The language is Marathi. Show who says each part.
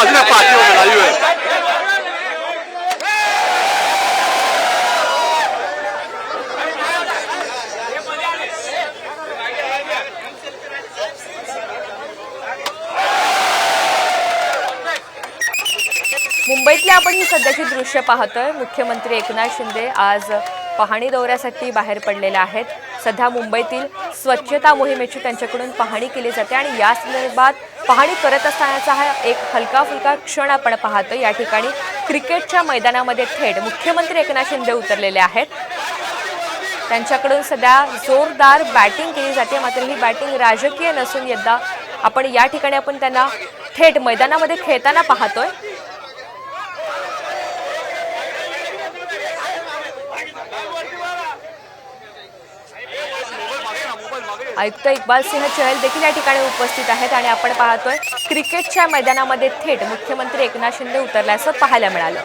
Speaker 1: 保这个法纪我们来源。मुंबईतले आपण ही सध्याची दृश्य पाहतोय मुख्यमंत्री एकनाथ शिंदे आज पाहणी दौऱ्यासाठी बाहेर पडलेले आहेत. सध्या मुंबईतील स्वच्छता मोहिमेची त्यांच्याकडून पाहणी केली जाते आणि या संदर्भात पाहणी करत असतानाचा हा एक हलका फुलका क्षण आपण पाहतो या ठिकाणी क्रिकेटच्या मैदानामध्ये थेट मुख्यमंत्री एकनाथ शिंदे उतरलेले आहेत. त्यांच्याकडून सध्या जोरदार बॅटिंग केली जाते. मात्र ही बॅटिंग राजकीय नसून यदा आपण या ठिकाणी आपण त्यांना थेट मैदानामध्ये खेळताना पाहतोय. आयुक्त इक्बाल सिंह चहल देखील या ठिकाणी उपस्थित आहेत आणि आपण पाहतोय क्रिकेटच्या मैदानामध्ये थेट मुख्यमंत्री एकनाथ शिंदे उतरल्याचं पाहायला मिळालं.